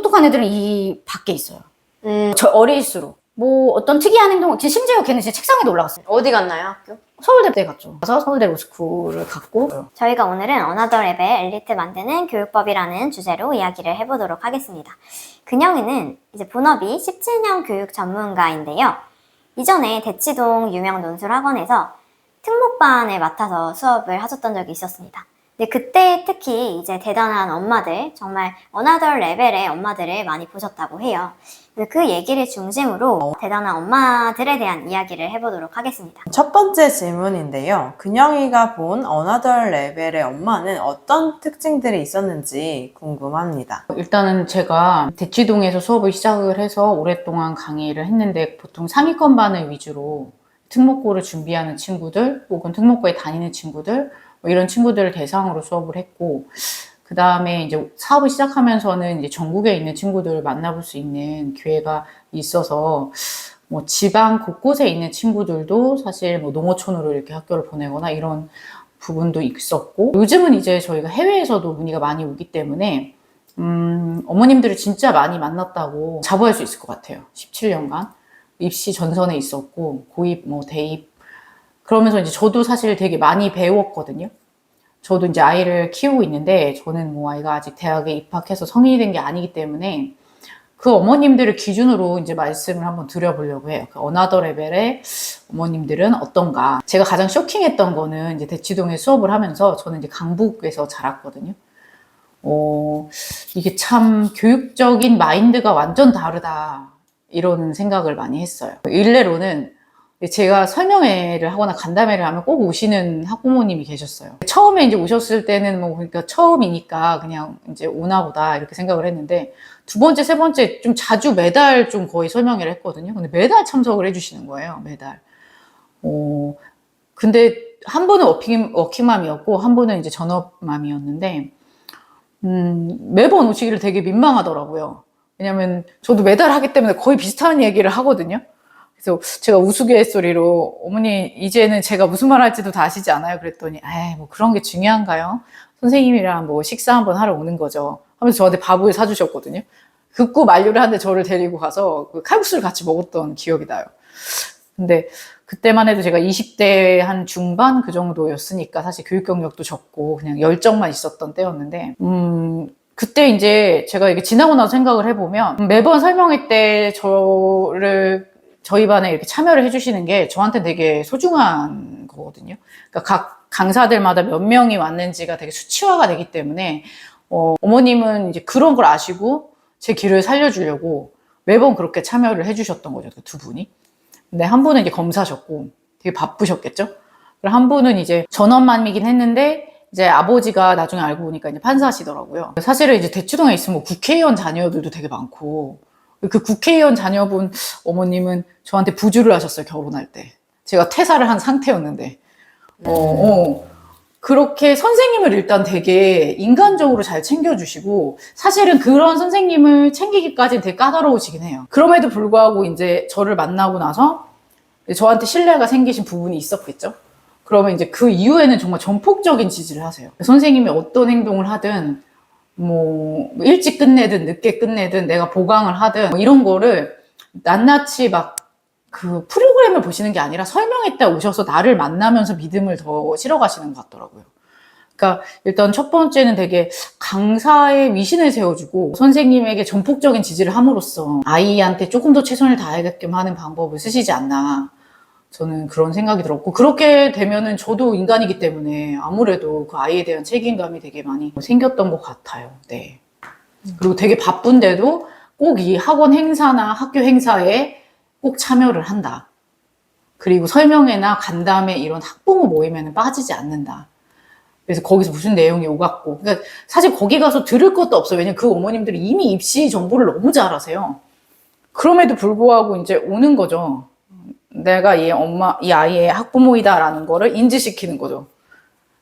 똑똑한 애들은 이 밖에 있어요. 음, 저 어릴수록. 뭐 어떤 특이한 행동, 심지어 걔는 진짜 책상에도 올라갔어요. 어디 갔나요, 학교? 서울대 갔죠. 그래서 서울대 로스쿨을 갔고 저희가 오늘은 어나더 레벨 엘리트 만드는 교육법이라는 주제로 이야기를 해보도록 하겠습니다. 근영이는 이제 본업이 17년 교육 전문가인데요. 이전에 대치동 유명 논술학원에서 특목반을 맡아서 수업을 하셨던 적이 있었습니다. 근데 그때 특히 이제 대단한 엄마들, 정말 어나더 레벨의 엄마들을 많이 보셨다고 해요. 그 얘기를 중심으로 대단한 엄마들에 대한 이야기를 해보도록 하겠습니다. 첫 번째 질문인데요. 근영이가 본 어나더 레벨의 엄마는 어떤 특징들이 있었는지 궁금합니다. 일단은 제가 대치동에서 수업을 시작을 해서 오랫동안 강의를 했는데 보통 상위권 반을 위주로 특목고를 준비하는 친구들 혹은 특목고에 다니는 친구들 뭐 이런 친구들을 대상으로 수업을 했고 그 다음에 이제 사업을 시작하면서는 이제 전국에 있는 친구들을 만나볼 수 있는 기회가 있어서 뭐 지방 곳곳에 있는 친구들도 사실 뭐 농어촌으로 이렇게 학교를 보내거나 이런 부분도 있었고 요즘은 이제 저희가 해외에서도 문의가 많이 오기 때문에 음, 어머님들을 진짜 많이 만났다고 자부할 수 있을 것 같아요. 17년간 입시 전선에 있었고 고입 뭐 대입 그러면서 이제 저도 사실 되게 많이 배웠거든요. 저도 이제 아이를 키우고 있는데 저는 뭐 아이가 아직 대학에 입학해서 성인이 된 게 아니기 때문에 그 어머님들을 기준으로 이제 말씀을 한번 드려보려고 해요. 그 어나더 레벨의 어머님들은 어떤가. 제가 가장 쇼킹했던 거는 이제 대치동에 수업을 하면서 저는 이제 강북에서 자랐거든요. 어, 이게 참 교육적인 마인드가 완전 다르다. 이런 생각을 많이 했어요. 일례로는 제가 설명회를 하거나 간담회를 하면 꼭 오시는 학부모님이 계셨어요. 처음에 이제 오셨을 때는 뭐 그러니까 처음이니까 그냥 이제 오나 보다 이렇게 생각을 했는데 두 번째, 세 번째 좀 자주 매달 좀 거의 설명회를 했거든요. 근데 매달 참석을 해주시는 거예요. 매달. 어, 근데 한 분은 워킹, 워킹맘이었고 한 분은 이제 전업맘이었는데 음, 매번 오시기를 되게 민망하더라고요. 왜냐면 저도 매달 하기 때문에 거의 비슷한 얘기를 하거든요. 그래서 제가 우스갯소리로 어머니 이제는 제가 무슨 말 할지도 다 아시지 않아요? 그랬더니 에이 뭐 그런 게 중요한가요? 선생님이랑 뭐 식사 한번 하러 오는 거죠. 하면서 저한테 밥을 사주셨거든요. 극구 만류를 하는데 저를 데리고 가서 그 칼국수를 같이 먹었던 기억이 나요. 근데 그때만 해도 제가 20대 한 중반 그 정도였으니까 사실 교육 경력도 적고 그냥 열정만 있었던 때였는데 음 그때 이제 제가 이게 지나고 나서 생각을 해보면 매번 설명회 때 저를 저희 반에 이렇게 참여를 해주시는 게 저한테 되게 소중한 거거든요. 그러니까 각 강사들마다 몇 명이 왔는지가 되게 수치화가 되기 때문에 어, 어머님은 이제 그런 걸 아시고 제 길을 살려주려고 매번 그렇게 참여를 해주셨던 거죠. 그 두 분이. 근데 한 분은 이제 검사셨고 되게 바쁘셨겠죠. 한 분은 이제 전업맘이긴 했는데 이제 아버지가 나중에 알고 보니까 이제 판사시더라고요. 사실은 이제 대치동에 있으면 뭐 국회의원 자녀들도 되게 많고 그 국회의원 자녀분 어머님은 저한테 부주를 하셨어요 결혼할 때. 제가 퇴사를 한 상태였는데. 어, 어. 그렇게 선생님을 일단 되게 인간적으로 잘 챙겨주시고 사실은 그런 선생님을 챙기기까지 되게 까다로우시긴 해요. 그럼에도 불구하고 이제 저를 만나고 나서 저한테 신뢰가 생기신 부분이 있었겠죠. 그러면 이제 그 이후에는 정말 전폭적인 지지를 하세요. 선생님이 어떤 행동을 하든 뭐 일찍 끝내든 늦게 끝내든 내가 보강을 하든 뭐 이런 거를 낱낱이 막 그 프로그램을 보시는 게 아니라 설명회 때 오셔서 나를 만나면서 믿음을 더 실어가시는 것 같더라고요. 그러니까 일단 첫 번째는 되게 강사의 위신을 세워주고 선생님에게 전폭적인 지지를 함으로써 아이한테 조금 더 최선을 다하게끔 하는 방법을 쓰시지 않나. 저는 그런 생각이 들었고 그렇게 되면은 저도 인간이기 때문에 아무래도 그 아이에 대한 책임감이 되게 많이 생겼던 것 같아요. 네. 그리고 되게 바쁜데도 꼭 이 학원 행사나 학교 행사에 꼭 참여를 한다. 그리고 설명회나 간담회 이런 학부모 모임에는 빠지지 않는다. 그래서 거기서 무슨 내용이 오갔고. 그러니까 사실 거기 가서 들을 것도 없어요. 왜냐면 그 어머님들이 이미 입시 정보를 너무 잘 아세요. 그럼에도 불구하고 이제 오는 거죠. 내가 이 엄마, 이 아이의 학부모이다라는 거를 인지시키는 거죠.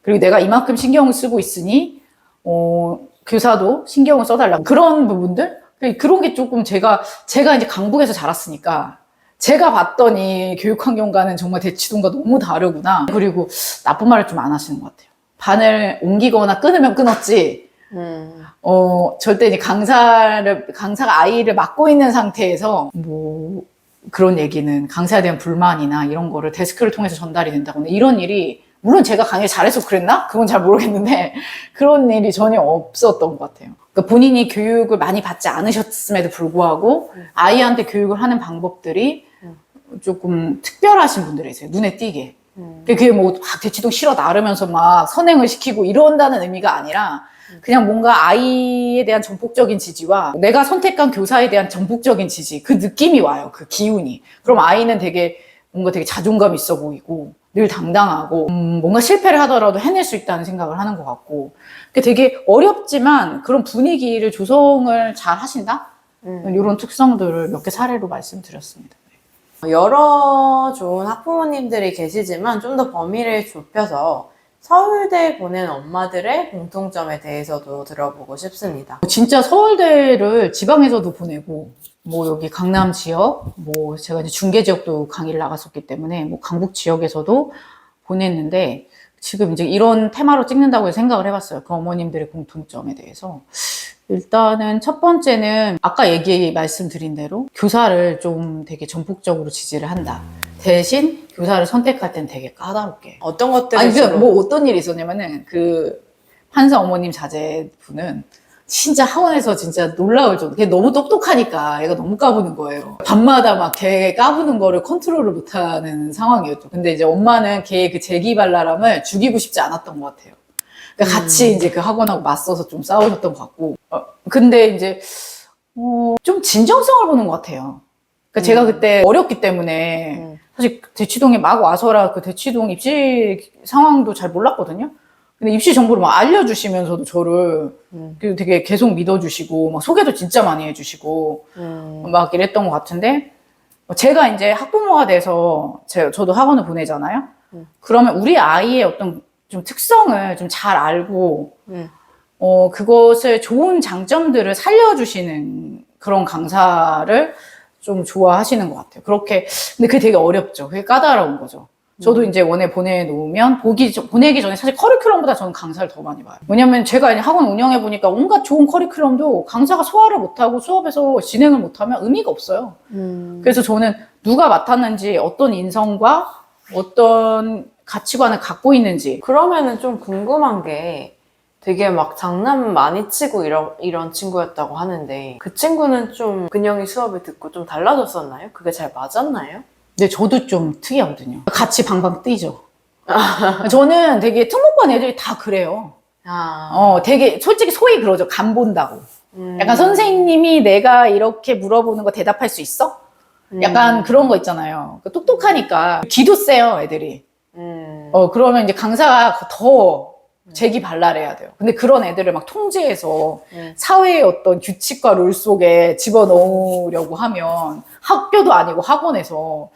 그리고 내가 이만큼 신경을 쓰고 있으니, 어, 교사도 신경을 써달라. 그런 부분들? 그런 게 조금 제가, 제가 이제 강북에서 자랐으니까, 제가 봤더니 교육 환경과는 정말 대치동과 너무 다르구나. 그리고 나쁜 말을 좀 안 하시는 것 같아요. 반을 옮기거나 끊으면 끊었지, 음. 어, 절대 이제 강사를, 강사가 아이를 맡고 있는 상태에서 뭐 그런 얘기는 강사에 대한 불만이나 이런 거를 데스크를 통해서 전달이 된다거나 이런 일이 물론 제가 강의 잘해서 그랬나? 그건 잘 모르겠는데 그런 일이 전혀 없었던 것 같아요. 그러니까 본인이 교육을 많이 받지 않으셨음에도 불구하고 아이한테 교육을 하는 방법들이 조금 특별하신 분들이 있어요. 눈에 띄게. 음. 그게 뭐막 대치동 실어 나르면서 막 선행을 시키고 이런다는 의미가 아니라 그냥 뭔가 아이에 대한 전폭적인 지지와 내가 선택한 교사에 대한 전폭적인 지지 그 느낌이 와요 그 기운이 그럼 아이는 되게 뭔가 되게 자존감 있어 보이고 늘 당당하고 음, 뭔가 실패를 하더라도 해낼 수 있다는 생각을 하는 것 같고 그게 되게 어렵지만 그런 분위기를 조성을 잘 하신다 음. 이런 특성들을 몇 개 사례로 말씀드렸습니다. 여러 좋은 학부모님들이 계시지만 좀 더 범위를 좁혀서 서울대 보낸 엄마들의 공통점에 대해서도 들어보고 싶습니다. 진짜 서울대를 지방에서도 보내고 뭐 여기 강남 지역 뭐 제가 이제 중계 지역도 강의를 나갔었기 때문에 뭐 강북 지역에서도 보냈는데 지금 이제 이런 테마로 찍는다고 생각을 해봤어요. 그 어머님들의 공통점에 대해서. 일단은 첫 번째는 아까 얘기 말씀드린 대로 교사를 좀 되게 전폭적으로 지지를 한다. 대신 교사를 선택할 땐 되게 까다롭게. 어떤 것들을 아니, 그, 주로 뭐 어떤 일이 있었냐면은, 그, 판사 어머님 자제분은, 진짜 학원에서 진짜 놀라울 정도. 걔 너무 똑똑하니까 애가 너무 까부는 거예요. 밤마다 막 걔 까부는 거를 컨트롤을 못하는 상황이었죠. 근데 이제 엄마는 걔의 그 재기발랄함을 죽이고 싶지 않았던 것 같아요. 그러니까 같이 이제 그 학원하고 맞서서 좀 싸우셨던 것 같고. 어, 근데 이제, 어, 좀 진정성을 보는 것 같아요. 그러니까 제가 그때 어렸기 때문에 음. 사실 대치동에 막 와서라 그 대치동 입시 상황도 잘 몰랐거든요. 근데 입시 정보를 막 알려주시면서도 저를 음. 그 되게 계속 믿어주시고 막 소개도 진짜 많이 해주시고 음. 막 이랬던 것 같은데 제가 이제 학부모가 돼서 제, 저도 학원을 보내잖아요. 음. 그러면 우리 아이의 어떤 좀 특성을 좀 잘 알고 음. 어, 그것을 좋은 장점들을 살려주시는 그런 강사를 좀 좋아하시는 것 같아요. 그렇게, 근데 그게 되게 어렵죠. 그게 까다로운 거죠. 저도 이제 원에 보내놓으면, 보기, 전- 보내기 전에 사실 커리큘럼보다 저는 강사를 더 많이 봐요. 왜냐면 제가 이제 학원 운영해 보니까 온갖 좋은 커리큘럼도 강사가 소화를 못하고 수업에서 진행을 못하면 의미가 없어요. 음. 그래서 저는 누가 맡았는지 어떤 인성과 어떤 가치관을 갖고 있는지 그러면은 좀 궁금한 게 되게 막 장난 많이 치고 이런, 이런 친구였다고 하는데 그 친구는 좀 근영이 수업을 듣고 좀 달라졌었나요? 그게 잘 맞았나요? 근데 저도 좀 특이하거든요. 같이 방방 뛰죠. 저는 되게 특목반 애들이 다 그래요. 아, 어, 되게 솔직히 소위 그러죠. 간 본다고. 음. 약간 선생님이 내가 이렇게 물어보는 거 대답할 수 있어? 약간 그런 거 있잖아요. 그 똑똑하니까 기도 세요, 애들이. 음. 어, 그러면 이제 강사가 더 재기 발랄해야 돼요. 근데 그런 애들을 막 통제해서 음. 사회의 어떤 규칙과 룰 속에 집어넣으려고 하면 학교도 아니고 학원에서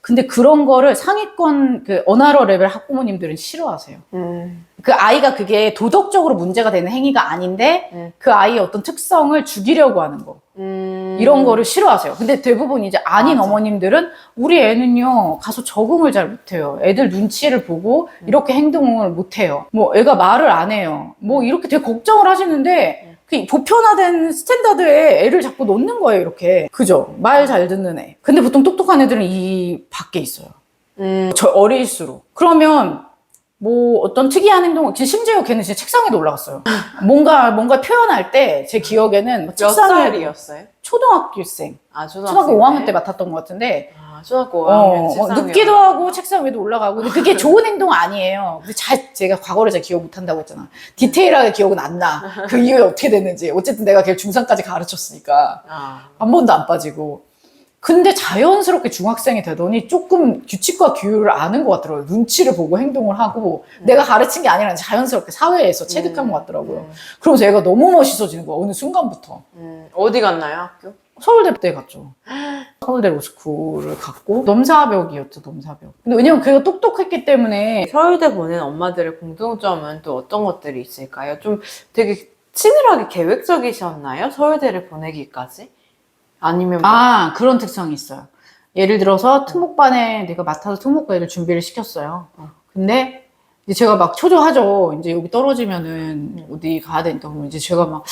근데 그런 거를 상위권 그 어나러 레벨 학부모님들은 싫어하세요. 음. 그 아이가 그게 도덕적으로 문제가 되는 행위가 아닌데 음. 그 아이의 어떤 특성을 죽이려고 하는 거. 음. 이런 거를 싫어하세요. 근데 대부분 이제 아닌 맞아. 어머님들은 우리 애는요 가서 적응을 잘 못해요. 애들 눈치를 보고 음. 이렇게 행동을 못해요. 뭐 애가 말을 안 해요. 뭐 이렇게 되게 걱정을 하시는데 음. 그 보편화된 스탠다드에 애를 자꾸 놓는 거예요. 이렇게 그죠? 말 잘 듣는 애. 근데 보통 똑똑한 애들은 이 밖에 있어요. 음. 저 어릴수록. 그러면 뭐 어떤 특이한 행동, 심지어 걔는 진짜 책상 위도 올라갔어요. 뭔가 뭔가 표현할 때 제 기억에는 뭐몇 책상에 살이었어요? 초등학교생. 아, 초등학생 초등학교 5학년 때 맡았던 것 같은데, 아, 초등학교 어, 5학년 어, 눕기도 하고 책상 위도 올라가고, 근데 그게 좋은 행동 아니에요. 근데 잘, 제가 과거를 잘 기억 못 한다고 했잖아. 디테일하게 기억은 안 나. 그 이후에 어떻게 됐는지. 어쨌든 내가 걔 중3까지 가르쳤으니까. 아. 한 번도 안 빠지고. 근데 자연스럽게 중학생이 되더니 조금 규칙과 규율을 아는 것 같더라고요. 눈치를 보고 행동을 하고, 내가 가르친 게 아니라 자연스럽게 사회에서 체득한 음. 것 같더라고요. 그러면서 얘가 너무 멋있어지는 거야. 어느 순간부터. 음. 어디 갔나요, 학교? 서울대 때 갔죠. 서울대 로스쿨을 갔고 넘사벽이었죠, 넘사벽. 근데 왜냐면 걔가 똑똑했기 때문에 서울대 보낸 엄마들의 공통점은 또 어떤 것들이 있을까요? 좀 되게 치밀하게 계획적이셨나요? 서울대를 보내기까지? 아니면 뭐- 아 그런 특성이 있어요. 예를 들어서 특목반에 내가 맡아서 특목고를 준비를 시켰어요. 근데 이제 제가 막 초조하죠. 이제 여기 떨어지면은 어디 가야 되니까 그러면 이제 제가 막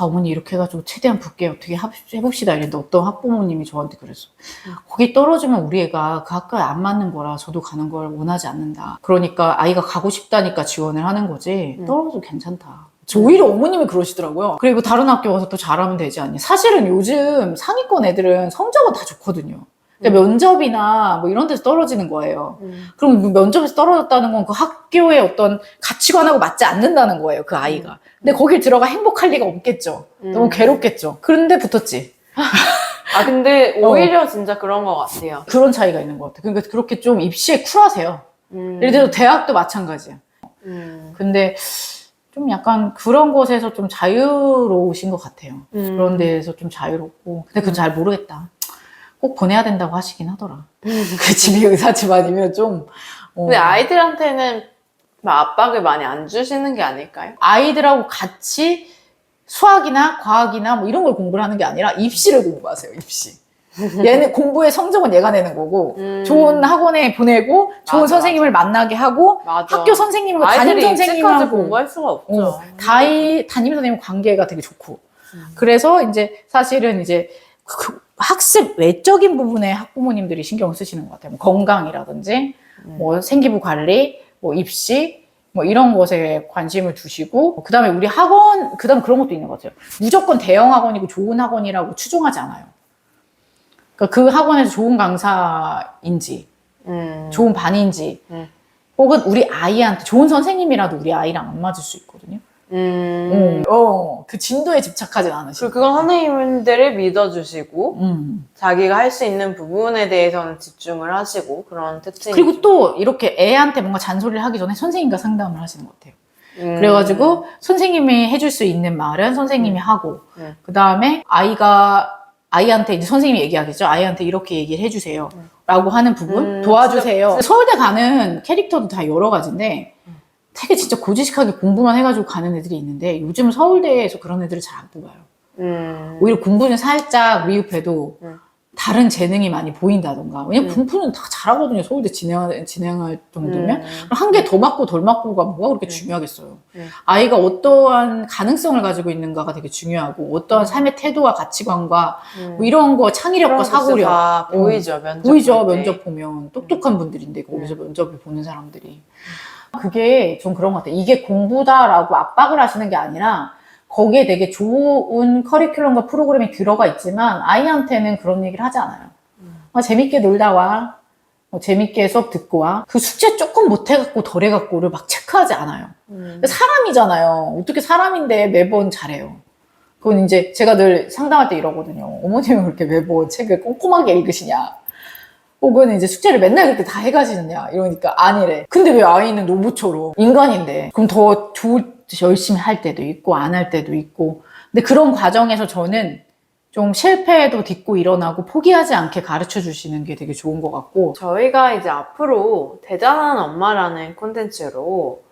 아, 어머니 이렇게 해가지고 최대한 붙게 어떻게 합- 해봅시다 이랬는데 어떤 학부모님이 저한테 그랬어. 거기 떨어지면 우리 애가 그 학교에 안 맞는 거라 저도 가는 걸 원하지 않는다. 그러니까 아이가 가고 싶다니까 지원을 하는 거지 떨어져도 괜찮다. 저 오히려 어머님이 그러시더라고요. 그리고 다른 학교 가서 또 잘하면 되지 않니? 사실은 요즘 상위권 애들은 성적은 다 좋거든요. 근데 면접이나 뭐 이런 데서 떨어지는 거예요. 그럼 그 면접에서 떨어졌다는 건 그 학교의 어떤 가치관하고 맞지 않는다는 거예요, 그 아이가. 근데 거길 들어가 행복할 리가 없겠죠. 너무 음. 괴롭겠죠. 그런데 붙었지. 아 근데 어. 오히려 진짜 그런 것 같아요. 그런 차이가 있는 것 같아요. 그러니까 그렇게 좀 입시에 쿨하세요. 음. 예를 들어 대학도 마찬가지야. 음. 근데 좀 약간 그런 것에서 좀 자유로우신 것 같아요. 음. 그런 데에서 좀 자유롭고. 근데 그건 잘 모르겠다. 꼭 보내야 된다고 하시긴 하더라. 그 집이 의사 집안이면 좀. 어. 근데 아이들한테는 막 압박을 많이 안 주시는 게 아닐까요? 아이들하고 같이 수학이나 과학이나 뭐 이런 걸 공부를 하는 게 아니라 입시를 공부하세요, 입시. 얘는 공부의 성적은 얘가 내는 거고, 음. 좋은 학원에 보내고, 좋은 맞아, 선생님을 만나게 하고, 맞아. 학교 선생님과 담임 아이들이 선생님하고, 공부할 수가 없죠. 어, 다이, 담임 선생님 관계가 되게 좋고. 음. 그래서 이제 사실은 이제 그 학습 외적인 부분에 학부모님들이 신경 쓰시는 것 같아요. 뭐 건강이라든지, 음. 뭐 생기부 관리, 뭐 입시, 뭐 이런 것에 관심을 두시고, 그 다음에 우리 학원, 그 다음 그런 것도 있는 것 같아요. 무조건 대형 학원이고 좋은 학원이라고 추종하지 않아요. 그러니까 그 학원에서 좋은 강사인지, 음. 좋은 반인지, 음. 혹은 우리 아이한테 좋은 선생님이라도 우리 아이랑 안 맞을 수 있거든요. 음. 어, 그 진도에 집착하진 않으시고. 그리고 그건 선생님들을 믿어주시고 음. 자기가 할 수 있는 부분에 대해서는 집중을 하시고 그런 특징이 그리고 또 이렇게 애한테 뭔가 잔소리를 하기 전에 선생님과 상담을 하시는 것 같아요. 음. 그래가지고 선생님이 해줄 수 있는 말은 선생님이 하고, 음. 그 다음에 아이가 아이한테 이제 선생님이 얘기하겠죠. 아이한테 이렇게 얘기를 해주세요. 라고 하는 부분 음, 도와주세요. 서울대 가는 캐릭터도 다 여러 가지인데 되게 진짜 고지식하게 공부만 해가지고 가는 애들이 있는데 요즘 서울대에서 그런 애들을 잘 안 뽑아요. 음. 오히려 공부는 살짝 미흡해도 음. 다른 재능이 많이 보인다던가. 왜냐면 음. 공부는 다 잘하거든요. 서울대 진행, 진행할 정도면. 음. 한 개 더 맞고 덜 맞고가 뭐가 그렇게 중요하겠어요. 음. 아이가 어떠한 가능성을 가지고 있는가가 되게 중요하고 어떠한 삶의 태도와 가치관과 음. 뭐 이런 거 창의력과 사고력 다 어. 보이죠 면접 보이죠 볼 때. 면접 보면 똑똑한 분들인데 거기서 면접을 보는 사람들이 그게 좀 그런 것 같아요. 이게 공부다라고 압박을 하시는 게 아니라 거기에 되게 좋은 커리큘럼과 프로그램이 들어가 있지만 아이한테는 그런 얘기를 하지 않아요. 아, 재밌게 놀다 와. 뭐 재밌게 수업 듣고 와. 그 숙제 조금 못 해갖고 덜 해갖고를 막 체크하지 않아요. 음. 사람이잖아요. 어떻게 사람인데 매번 잘해요. 그건 이제 제가 늘 상담할 때 이러거든요. 어머님은 그렇게 매번 책을 꼼꼼하게 읽으시냐. 혹은 이제 숙제를 맨날 그렇게 다 해가시느냐. 이러니까 아니래. 근데 왜 아이는 노부처럼 인간인데. 그럼 더 좋을, 열심히 할 때도 있고, 안 할 때도 있고. 근데 그런 과정에서 저는 좀 실패에도 딛고 일어나고 포기하지 않게 가르쳐 주시는 게 되게 좋은 것 같고. 저희가 이제 앞으로 대단한 엄마라는 콘텐츠로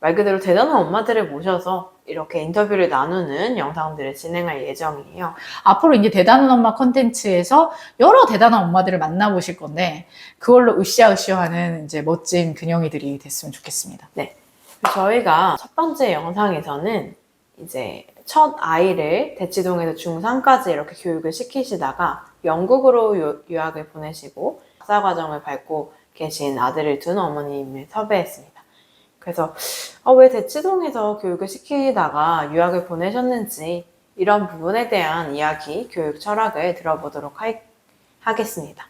말 그대로 대단한 엄마들을 모셔서 이렇게 인터뷰를 나누는 영상들을 진행할 예정이에요. 앞으로 이제 대단한 엄마 컨텐츠에서 여러 대단한 엄마들을 만나보실 건데 그걸로 으쌰으쌰 하는 이제 멋진 근영이들이 됐으면 좋겠습니다. 저희가 첫 번째 영상에서는 이제 첫 아이를 대치동에서 중3까지 이렇게 교육을 시키시다가 영국으로 유, 유학을 보내시고 박사 과정을 밟고 계신 아들을 둔 어머님을 섭외했습니다. 그래서 어, 왜 대치동에서 교육을 시키다가 유학을 보내셨는지 이런 부분에 대한 이야기, 교육 철학을 들어보도록 할- 하겠습니다.